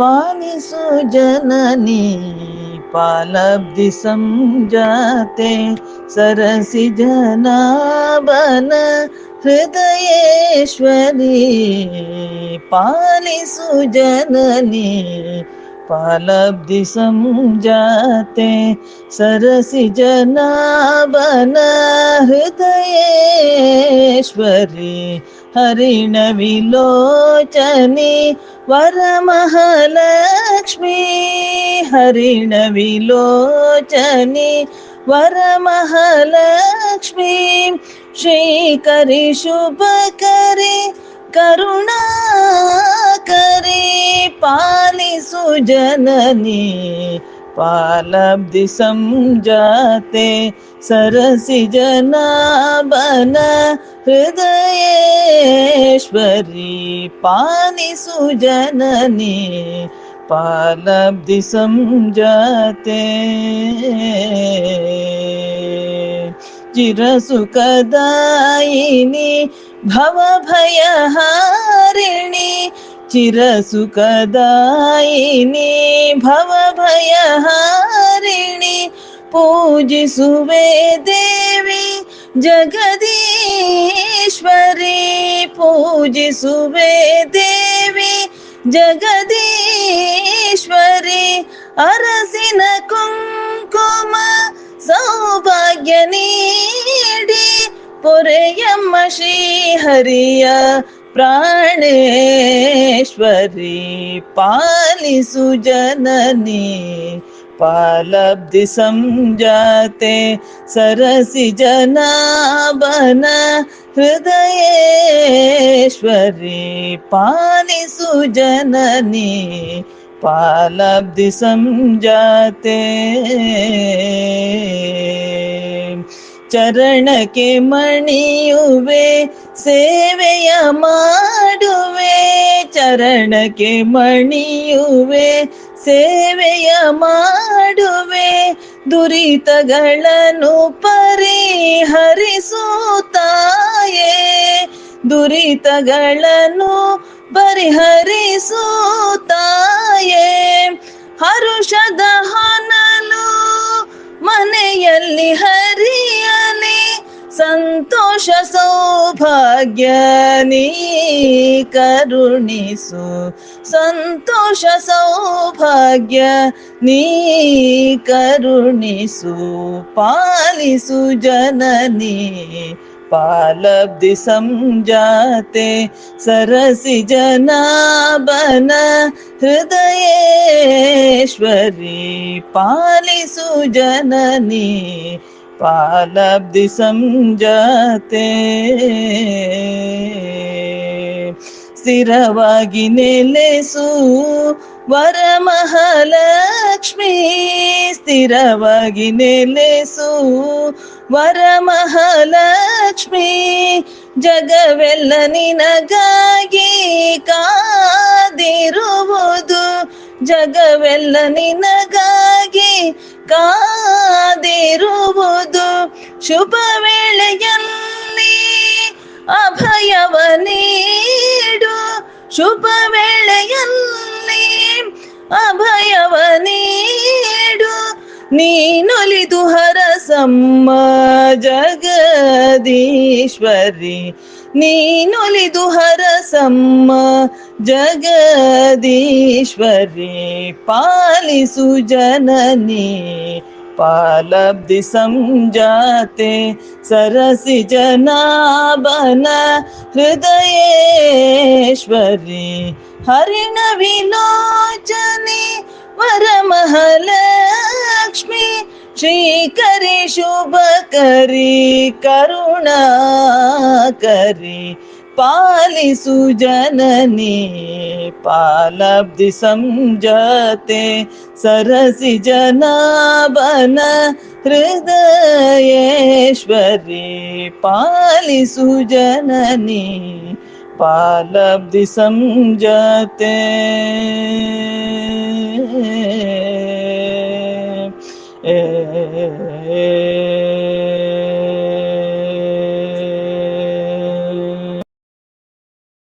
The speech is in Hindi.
पानी जननी पालब्धि संजाते सरसि जनाबन हृदयेश्वरी पालिसु जननी पालब्धि संजाते सरसि जनाबन हृदयेश्वरी हरिण विलोचने वरमहलक्ष्मी। हरिण विलोचने वरमहलक्ष्मी। श्रीकरि शुभकरि, करुणाकरे पालिसु जननी पालब्धि समझाते सरसि जनाबन। हृदयेश्वरी पानिसुजननी पालब्धि संजाते चिरसुखदायिनि भवभयहारिणि चिरसुखदायिनि भवभयहारिणि पूजिसुवे देवी जगदी ಜಗದೀಶ್ವರಿ ಪೂಜಿಸುವೆ ದೇವಿ ಜಗದೀಶ್ವರಿ ಅರಸಿನ ಕುಂಕುಮ ಸೌಭಾಗ್ಯ ನೀಡಿ ಪೊರೆಯಮ್ಮ ಶ್ರೀಹರಿಯ ಪ್ರಾಣೇಶ್ವರಿ ಪಾಲಿಸು ಜನನಿ ಪಾಲಬ್ಧಿ ಸಂಜಾತೆ ಸರಸಿ ಜನಾಬನ ಹೃದಯೇಶ್ವರಿ ಪಾಲಿಸು ಜನನಿ ಪಾಲಬ್ಧಿ ಸಂಜಾತೆ ಚರಣಕ್ಕೆ ಮಣಿಯುವೆ ಸೇವೆಯ ಮಾಡುವೆ ಚರಣಕ್ಕೆ ಮಣಿಯುವೆ ಸೇವೆಯ ಮಾಡುವೆ ದುರಿತಗಳನ್ನು ಪರಿಹರಿಸುತ್ತಾಯೇ? ದುರಿತಗಳನ್ನು ಪರಿಹರಿಸುತ್ತಾಯೇ? ಹರುಷದ ಹಾನಲು ಮನೆಯಲ್ಲಿ ಹರಿಯಲಿ ಸಂತೋಷ ಸೌಭಾಗ್ಯ ನೀ ಕರುಣಿಸು. ಸಂತೋಷ ಸೌಭಾಗ್ಯ ನೀ ಕರುಣಿಸು. ಪಾಲಿಸು ಜನನಿ, ಪಾಲಬ್ಧಿ ಸಂಜಾತೆ, ಸರಸಿ ಜನಾಬನ ಹೃದಯೇಶ್ವರಿ, ಪಾಲಿಸು ಜನನಿ ಪಾಲಬ್ಧಿ ಸಂಜಾತೆ. ಸ್ಥಿರವಾಗಿ ನೆಲೆಸು ವರಮಹಾಲಕ್ಷ್ಮೀ ಸ್ಥಿರವಾಗಿ ನೆಲೆಸು ವರಮಹಾಲಕ್ಷ್ಮೀ ಜಗವೆಲ್ಲ ನಿನಗಾಗಿ ಕಾದಿರುವುದು. ಜಗವೆಲ್ಲ ನಿನಗಾಗಿ ಕಾದಿರುವುದು ಶುಭ ವೇಳೆಯಲ್ಲಿ ಅಭಯವ ನೀಡು. ಶುಭ ವೇಳೆಯಲ್ಲಿ ಅಭಯವ ನೀಡು. ನೀನೊಲಿದು ಹರಸಮ್ಮ ಜಗದೀಶ್ವರಿ. ನೀನೊಲಿದು ಹರಸಮ್ಮ ಜಗದೀಶ್ವರಿ. ಪಾಲಿಸು ಜನನಿ पालब्धि समझाते सरसि जनाबन हृदयेश्वरी। हरिणविलोचने शुभ श्रीकरि शुभकरि करुणाकरि पालि सुजनने पालब्धि समझते सरसि जनाबन हृदयेश्वरी पालि सुजनने पालब्धि समझते। ए, ए, ए, ए, ए, ए, ए, ए,